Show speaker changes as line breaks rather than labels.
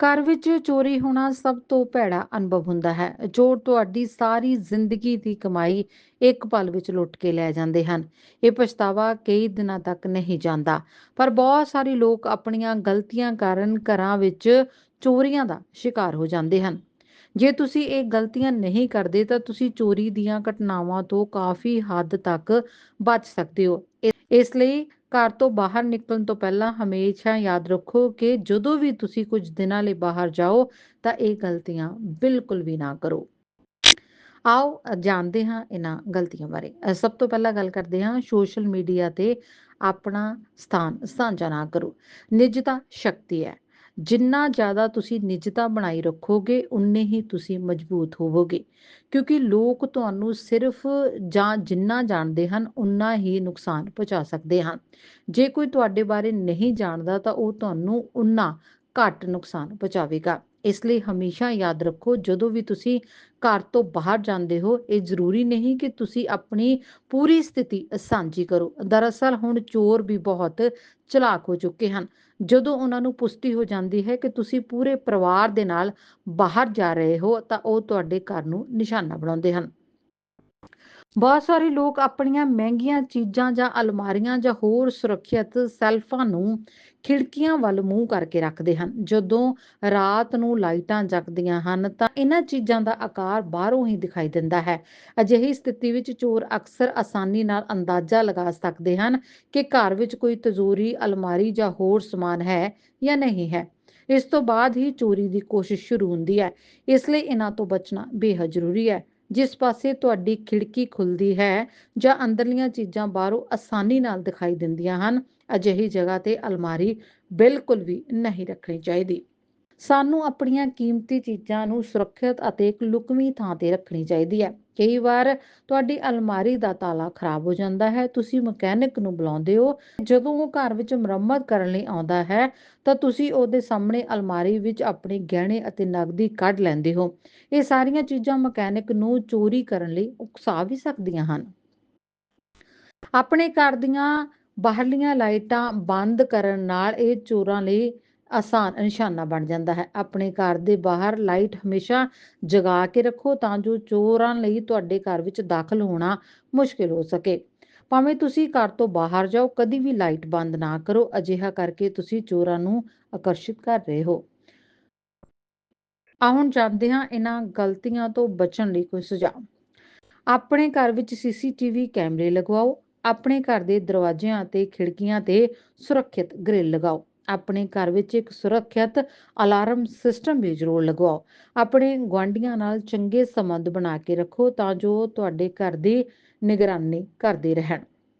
ਘਰ ਵਿੱਚ ਚੋਰੀ ਹੋਣਾ ਸਭ ਤੋਂ ਭੈੜਾ ਅਨੁਭਵ ਹੁੰਦਾ ਹੈ। ਜੋ ਤੁਹਾਡੀ ਸਾਰੀ ਜ਼ਿੰਦਗੀ ਦੀ ਕਮਾਈ ਇੱਕ ਪਲ ਵਿੱਚ ਲੁੱਟ ਕੇ ਲੈ ਜਾਂਦੇ ਹਨ। ਇਹ ਪਛਤਾਵਾ ਕਈ ਦਿਨਾਂ ਤੱਕ ਨਹੀਂ ਜਾਂਦਾ। ਪਰ ਬਹੁਤ ਸਾਰੇ ਲੋਕ ਆਪਣੀਆਂ ਗਲਤੀਆਂ ਕਾਰਨ ਘਰਾਂ ਵਿੱਚ ਚੋਰੀਆਂ ਦਾ ਸ਼ਿਕਾਰ ਹੋ ਜਾਂਦੇ ਹਨ। ਜੇ ਤੁਸੀਂ ਇਹ ਗਲਤੀਆਂ ਨਹੀਂ ਕਰਦੇ ਤਾਂ ਤੁਸੀਂ ਚੋਰੀ ਦੀਆਂ ਘਟਨਾਵਾਂ ਤੋਂ ਕਾਫੀ ਹੱਦ ਤੱਕ ਬਚ ਸਕਦੇ ਹੋ। ਇਸ ਲਈ ਘਰ ਤੋਂ ਬਾਹਰ ਨਿਕਲਣ ਤੋਂ ਪਹਿਲਾਂ ਹਮੇਸ਼ਾ ਯਾਦ ਰੱਖੋ ਕਿ ਜਦੋਂ ਵੀ ਤੁਸੀਂ ਕੁਝ ਦਿਨਾਂ ਲਈ ਬਾਹਰ ਜਾਓ, ਤਾਂ ਇਹ ਗਲਤੀਆਂ ਬਿਲਕੁਲ ਵੀ ਨਾ ਕਰੋ। ਆਓ ਜਾਣਦੇ ਹਾਂ ਇਹਨਾਂ ਗਲਤੀਆਂ ਬਾਰੇ। ਸਭ ਤੋਂ ਪਹਿਲਾਂ ਗੱਲ ਕਰਦੇ ਹਾਂ, ਸੋਸ਼ਲ ਮੀਡੀਆ ਤੇ ਆਪਣਾ ਸਥਾਨ ਸਾਂਝਾ ਨਾ ਕਰੋ। ਨਿਜਤਾ ਸ਼ਕਤੀ ਹੈ। ਜਿੰਨਾ ਜ਼ਿਆਦਾ ਤੁਸੀਂ ਨਿਜਤਾ ਬਣਾਈ ਰੱਖੋਗੇ, ਉਨੇ ਹੀ ਤੁਸੀਂ ਮਜ਼ਬੂਤ ਹੋਵੋਗੇ। ਕਿਉਂਕਿ ਲੋਕ ਤੁਹਾਨੂੰ ਸਿਰਫ ਜਾਂ ਜਿੰਨਾ ਜਾਣਦੇ ਹਨ, ਉਨਾ ਹੀ ਨੁਕਸਾਨ ਪਹੁੰਚਾ ਸਕਦੇ ਹਨ। ਜੇ ਕੋਈ ਤੁਹਾਡੇ ਬਾਰੇ ਨਹੀਂ ਜਾਣਦਾ, ਤਾਂ ਉਹ ਤੁਹਾਨੂੰ ਉਨਾ ਘੱਟ ਨੁਕਸਾਨ ਪਹੁੰਚਾਵੇਗਾ। ਇਸ ਲਈ ਹਮੇਸ਼ਾ ਯਾਦ ਰੱਖੋ, ਜਦੋਂ ਵੀ ਤੁਸੀਂ ਘਰ ਤੋਂ ਬਾਹਰ ਜਾਂਦੇ ਹੋ, ਇਹ ਜ਼ਰੂਰੀ ਨਹੀਂ ਕਿ ਤੁਸੀਂ ਆਪਣੀ ਪੂਰੀ ਸਥਿਤੀ ਸਾਂਝੀ ਕਰੋ। ਦਰਅਸਲ ਹੁਣ ਚੋਰ ਵੀ ਬਹੁਤ ਚਲਾਕ ਹੋ ਚੁੱਕੇ ਹਨ। ਜਦੋਂ ਉਹਨਾਂ ਨੂੰ ਪੁਸ਼ਟੀ ਹੋ ਜਾਂਦੀ ਹੈ ਕਿ ਤੁਸੀਂ ਪੂਰੇ ਪਰਿਵਾਰ ਦੇ ਨਾਲ ਬਾਹਰ ਜਾ ਰਹੇ ਹੋ, ਤਾਂ ਉਹ ਤੁਹਾਡੇ ਘਰ ਨੂੰ ਨਿਸ਼ਾਨਾ ਬਣਾਉਂਦੇ ਹਨ। ਬਹੁਤ ਸਾਰੇ ਲੋਕ ਆਪਣੀਆਂ ਮਹਿੰਗੀਆਂ ਚੀਜ਼ਾਂ ਜਾਂ ਅਲਮਾਰੀਆਂ ਜਾਂ ਹੋਰ ਸੁਰੱਖਿਅਤ ਸੈਲਫਾਂ ਨੂੰ ਖਿੜਕੀਆਂ ਵੱਲ ਮੂੰਹ ਕਰਕੇ ਰੱਖਦੇ ਹਨ। ਜਦੋਂ ਰਾਤ ਨੂੰ ਲਾਈਟਾਂ ਜਗਦੀਆਂ ਹਨ ਤਾਂ ਇਹਨਾਂ ਚੀਜ਼ਾਂ ਦਾ ਆਕਾਰ ਬਾਹਰੋਂ ਹੀ ਦਿਖਾਈ ਦਿੰਦਾ ਹੈ। ਅਜਿਹੀ ਸਥਿਤੀ ਵਿੱਚ ਚੋਰ ਅਕਸਰ ਆਸਾਨੀ ਨਾਲ ਅੰਦਾਜ਼ਾ ਲਗਾ ਸਕਦੇ ਹਨ ਕਿ ਘਰ ਵਿੱਚ ਕੋਈ ਤਜ਼ੂਰੀ, ਅਲਮਾਰੀ ਜਾਂ ਹੋਰ ਸਮਾਨ ਹੈ ਜਾਂ ਨਹੀਂ ਹੈ। ਇਸ ਤੋਂ ਬਾਅਦ ਹੀ ਚੋਰੀ ਦੀ ਕੋਸ਼ਿਸ਼ ਸ਼ੁਰੂ ਹੁੰਦੀ ਹੈ। ਇਸ ਲਈ ਇਹਨਾਂ ਤੋਂ ਬਚਣਾ ਬੇਹੱਦ ਜ਼ਰੂਰੀ ਹੈ। ਜਿਸ ਪਾਸੇ ਤੁਹਾਡੀ ਖਿੜਕੀ ਖੁੱਲਦੀ ਹੈ ਜਾਂ ਅੰਦਰਲੀਆਂ ਚੀਜ਼ਾਂ ਬਾਹਰੋਂ ਆਸਾਨੀ ਨਾਲ ਦਿਖਾਈ ਦਿੰਦੀਆਂ ਹਨ, ਅਜਿਹੀ ਜਗ੍ਹਾ ਤੇ ਅਲਮਾਰੀ ਬਿਲਕੁਲ ਵੀ ਨਹੀਂ ਰੱਖਣੀ ਚਾਹੀਦੀ। ਸਾਨੂੰ ਆਪਣੀਆਂ ਕੀਮਤੀ ਚੀਜ਼ਾਂ ਨੂੰ ਸੁਰੱਖਿਅਤ ਅਤੇ ਇੱਕ ਲੁਕਵੀਂ ਥਾਂ ਤੇ ਰੱਖਣੀ ਚਾਹੀਦੀ ਹੈ। ਕਈ ਵਾਰ ਤੁਹਾਡੀ ਅਲਮਾਰੀ ਦਾ ਤਾਲਾ ਖਰਾਬ ਹੋ ਜਾਂਦਾ ਹੈ, ਤੁਸੀਂ ਮਕੈਨਿਕ ਨੂੰ ਬੁਲਾਉਂਦੇ ਹੋ, ਜਦੋਂ ਉਹ ਘਰ ਵਿੱਚ ਮੁਰੰਮਤ ਕਰਨ ਲਈ ਆਉਂਦਾ ਹੈ, ਤਾਂ ਤੁਸੀਂ ਉਹਦੇ ਸਾਹਮਣੇ ਅਲਮਾਰੀ ਵਿੱਚ ਆਪਣੇ ਗਹਿਣੇ ਅਤੇ ਨਕਦੀ ਕੱਢ ਲੈਂਦੇ ਹੋ। ਇਹ ਸਾਰੀਆਂ ਚੀਜ਼ਾਂ ਮਕੈਨਿਕ ਨੂੰ ਚੋਰੀ ਕਰਨ ਲਈ ਉਕਸਾ ਵੀ ਸਕਦੀਆਂ ਹਨ। ਆਪਣੇ ਘਰ ਦੀਆਂ ਬਾਹਰਲੀਆਂ ਲਾਈਟਾਂ ਬੰਦ ਕਰਨ ਨਾਲ ਇਹ ਚੋਰਾਂ ਲਈ ਆਸਾਨ ਨਿਸ਼ਾਨਾ ਬਣ ਜਾਂਦਾ ਹੈ। ਆਪਣੇ ਘਰ ਦੇ ਬਾਹਰ ਲਾਈਟ ਹਮੇਸ਼ਾ ਜਗਾ ਕੇ ਰੱਖੋ ਤਾਂ ਜੋ ਚੋਰਾਂ ਲਈ ਤੁਹਾਡੇ ਘਰ ਵਿੱਚ ਦਾਖਲ ਹੋਣਾ ਮੁਸ਼ਕਿਲ ਹੋ ਸਕੇ। ਭਾਵੇਂ ਤੁਸੀਂ ਘਰ ਤੋਂ ਬਾਹਰ ਜਾਓ, ਕਦੀ ਵੀ ਲਾਈਟ ਬੰਦ ਨਾ ਕਰੋ, ਅਜਿਹਾ ਕਰਕੇ ਤੁਸੀਂ ਚੋਰਾਂ ਨੂੰ ਆਕਰਸ਼ਿਤ ਕਰ ਰਹੇ ਹੋ। ਆ ਹੁਣ ਜਾਣਦੇ ਹਾਂ ਇਹਨਾਂ ਗਲਤੀਆਂ ਤੋਂ ਬਚਣ ਲਈ ਕੋਈ ਸੁਝਾਅ। ਆਪਣੇ ਘਰ ਵਿੱਚ ਸੀਸੀਟੀਵੀ ਕੈਮਰੇ ਲਗਵਾਓ, ਆਪਣੇ ਘਰ ਦੇ ਦਰਵਾਜ਼ਿਆਂ ਅਤੇ ਖਿੜਕੀਆਂ ਤੇ ਸੁਰੱਖਿਅਤ ਗ੍ਰਿਲ ਲਗਾਓ। ਆਪਣੇ ਘਰ ਵਿੱਚ ਇੱਕ ਸੁਰੱਖਿਅਤ ਅਲਾਰਮ ਸਿਸਟਮ ਵੀ ਜ਼ਰੂਰ ਲਗਵਾਓ। ਆਪਣੇ ਗੁਆਂਢੀਆਂ ਨਾਲ ਚੰਗੇ ਸੰਬੰਧ ਬਣਾ ਕੇ ਰੱਖੋ ਤਾਂ ਜੋ ਤੁਹਾਡੇ ਘਰ ਦੀ ਨਿਗਰਾਨੀ ਕਰਦੇ ਰਹਿਣ।